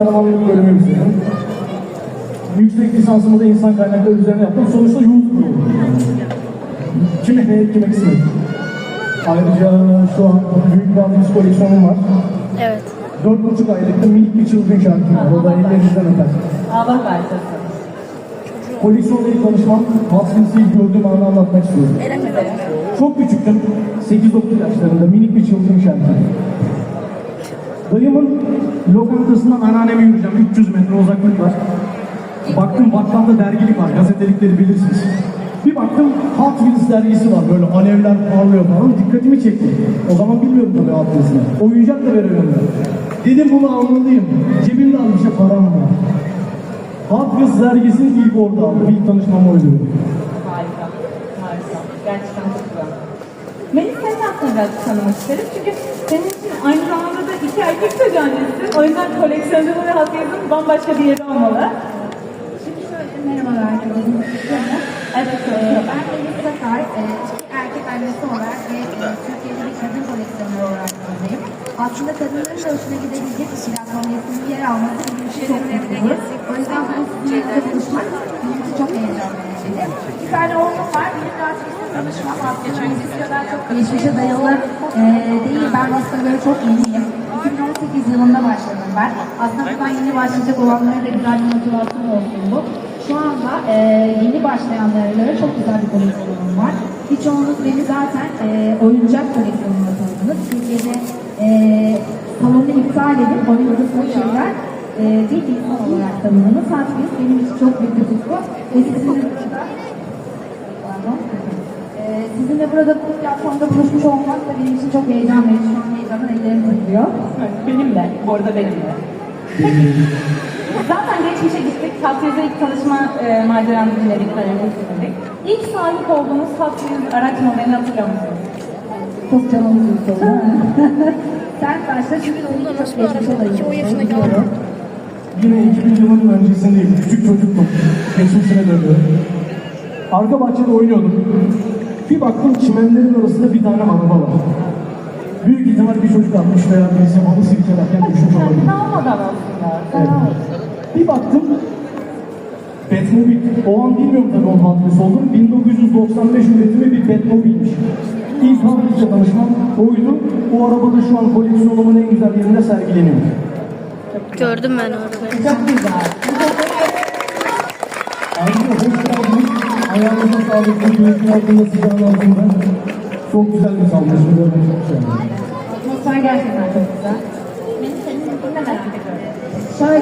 Kahramanlık bölümü bitirdim. Yüksek lisansımı da insan kaynakları üzerine yaptım. Sonuçta yoğurt kurulu. Kime ne, kime kısmet. Ayrıca şu an büyük bir altmış koleksiyonum var. Evet. Dört buçuk aylıkta minik bir çılgın şarkım var. O da ellerinizden öper. Allah parçası. Koleksiyonla ilk tanışmam, ilk gördüğüm anı anlatmak istiyorum. Çok küçüktüm. 8-9 yaşlarında minik bir çılgın şarkı. Dayımın lokantasından anneanneme yürüyeceğim. 300 metre uzaklık var. Baktım bakkalda dergilik var. Gazetelikleri bilirsiniz. Bir baktım Hot Wheels dergisi var. Böyle alevler parlıyor falan. Dikkatimi çekti. O zaman bilmiyorum tabii Hot Wheels'ini. Oyuncak da veriyorum Dedim bunu almalıyım. Cebimde şey param var. Hot Wheels dergisini ilk orada aldım. İlk tanışmam oydu. Harika. Harika. Gerçekten çok güzel. Melis senin hakkında biraz tanımak isterim. Çünkü senin için aynı zamanda erkek çocuğu annesisin. O yüzden koleksiyonculuğu ve hakkıyızın bambaşka bir yeri olmalı. Şimdi şöyle merhabalar herkese. Evet, Ee, ben Melis Sakar, e, iki erkek annesi olarak ve e, Türkiye'de bir kadın koleksiyoneri olarak buradayım. Aslında kadınların da hoşuna gidebilecek bir resmin bir yer alması bizim için çok mutluyuz. O yüzden bunu sizinle konuşmak bizim için çok heyecan verici. Bir tane oğlum var, benim de artık kadar çok geçmişe dayalı e, değil. Ben böyle çok yeniyim. 2018 yılında başladım ben. Aslında buradan yeni başlayacak olanlara da güzel bir motivasyon olsun bu. Şu anda e, yeni başlayanlara çok güzel bir koleksiyonum var. Birçoğunuz beni zaten e, oyuncak koleksiyonuna tanıdınız. Türkiye'de e, salonu iptal edip oynadığım şeyler e, bir insan olarak tanıdınız. Hotwheels benim için çok büyük bir tutku. Ve sizinle burada bu platformda buluşmuş olmak da benim için çok heyecan verici. Şu an heyecandan ellerim titriyor. Evet, benim de. Bu arada benim de. Zaten geçmişe gittik. Tatlıyız'la ilk tanışma e, maceranı dinledik. İlk sahip olduğunuz Tatlıyız araç modelini hatırlıyor musunuz? Çok canımız soru. Sen başta çünkü onu çok geçmişe dayanıyorsun. biliyorum. Yine 2000 yılının öncesindeyim. Küçük çocuktum. Geçmişine dönüyorum. Arka bahçede oynuyordum. Bir baktım çimenlerin arasında bir tane araba var. Büyük ihtimal bir çocuk atmış veya birisi halı silkelerken düşmüş olabilir. Ne olmadan aslında. Değil. Bir baktım Batmobil. O an bilmiyorum tabii onun hadisi olduğunu. 1995 üretimi bir Batmobil'miş. İlk Hotwheels'le tanışmam oydu. O araba da şu an koleksiyonumun en güzel yerinde sergileniyor. Gördüm ben orada. Çok güzel. Ayrıca hoş geldiniz. Ayağınıza sağlık. Hükümetin hakkında sizden altında. Çok güzel bir salmış. Atmosfer gerçekten çok güzel. Beni senin merak ediyorum.